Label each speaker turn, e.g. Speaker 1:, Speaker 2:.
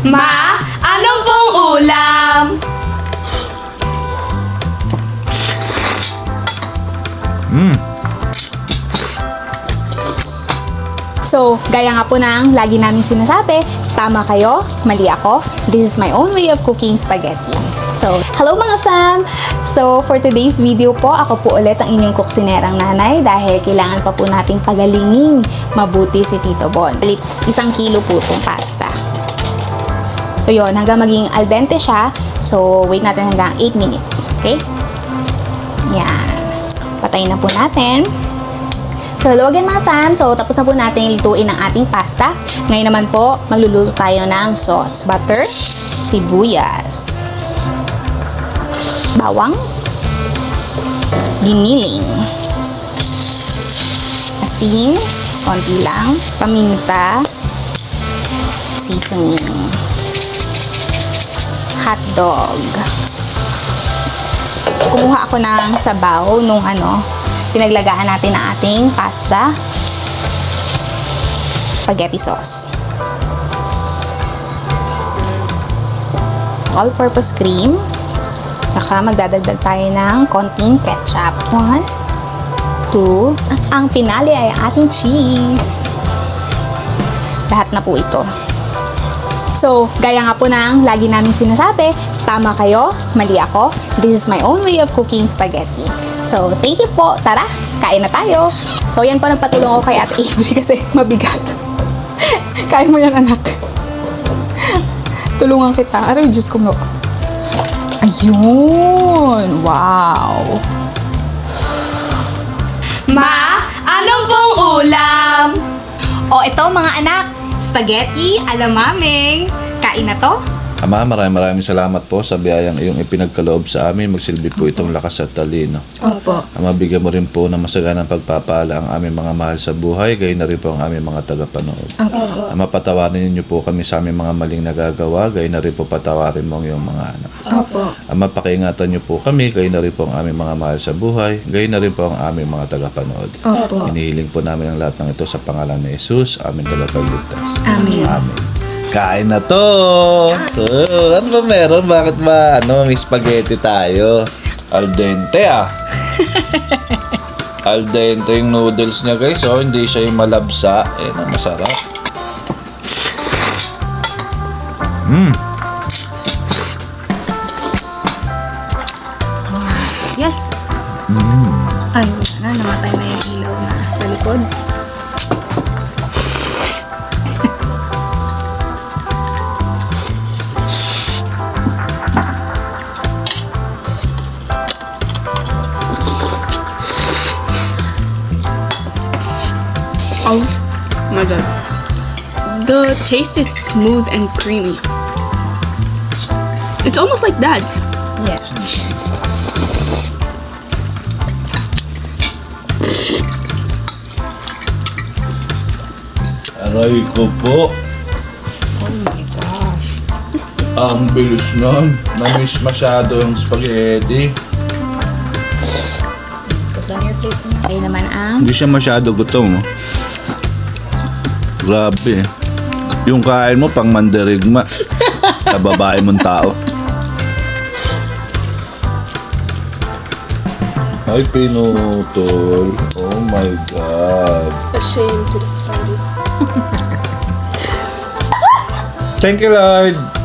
Speaker 1: Ma, anong pong ulam?
Speaker 2: So, gaya nga po ng lagi namin sinasabi, tama kayo, mali ako. This is my own way of cooking spaghetti. So, hello mga fam! So, for today's video po, ako po ulit ang inyong kuksinerang nanay dahil kailangan pa po nating pagalingin mabuti si Tito Bon. Isang kilo po itong pasta. So, yun, hanggang maging al dente siya. So, wait natin hanggang 8 minutes. Okay? Yan. Patayin na po natin. So, hello again mga fam. So, tapos na po natin lutuin ang ating pasta. Ngayon naman po, magluluto tayo ng sauce. Butter, sibuyas, bawang, giniling, asin, konti lang, paminta, seasoning, hotdog. Kumuha ako ng sabaw nung ano, pinaglagaan natin ang ating pasta. Spaghetti sauce. All-purpose cream. Saka magdadagdag tayo ng konting ketchup. One, two. Ang finale ay ating cheese. Lahat na po ito. So, gaya nga po ng lagi namin sinasabi, tama kayo, mali ako. This is my own way of cooking spaghetti. So, thank you po. Tara, kain na tayo. So, yan po nagpatulong ako kay Ate Avery kasi mabigat. Kaya mo yan, anak. Tulungan kita. Aray, Diyos ko mo. Ayun! Wow!
Speaker 1: Ma, anong pong ulam?
Speaker 2: O, ito mga anak. Spaghetti, alamaming. Kain na to?
Speaker 3: Ama, maraming maraming salamat po sa biyayang iyong ipinagkaloob sa amin. Magsilbi po itong lakas at talino.
Speaker 2: Opo.
Speaker 3: Ama, bigyan mo rin po ng masaganang pagpapala ang aming mga mahal sa buhay, gayon na rin po ang aming mga tagapanood. Ama, patawarin niyo po kami sa aming mga maling nagagawa, gayon na rin po patawarin mo ang iyong mga anak.
Speaker 2: Opo.
Speaker 3: Ama, pakiingatan niyo po kami, gayon na rin po ang aming mga mahal sa buhay, gayon na rin po ang aming mga tagapanood.
Speaker 2: Opo.
Speaker 3: Inihiling po namin ang lahat ng ito sa pangalan ni Jesus, aming tagapagligtas.
Speaker 2: Amen.
Speaker 3: Amen. Kain na to! So, ano ba meron? Bakit ba, ano, may spaghetti tayo? Al dente ah. Al dente yung noodles niya guys, oh. Hindi siya yung malabsa. Eh, na masarap.
Speaker 2: Yes. Ay, wala na. Namatay na yung ilaw na sa likod.
Speaker 1: Oh my god. The taste is smooth and creamy. It's almost like that.
Speaker 2: Yes.
Speaker 3: Aray ko po.
Speaker 2: Oh my gosh.
Speaker 3: Ang bilis nun. Na-miss masyado yung spaghetti.
Speaker 2: Put on your plate na. Kayo naman ang
Speaker 3: Hindi siya masyado gutom. Oh. Grabe. Yung kain mo pang mandirigma. Kababae mong tao. Ay, pinutol. Oh my God.
Speaker 1: A shame to the society.
Speaker 3: Thank you, Lord.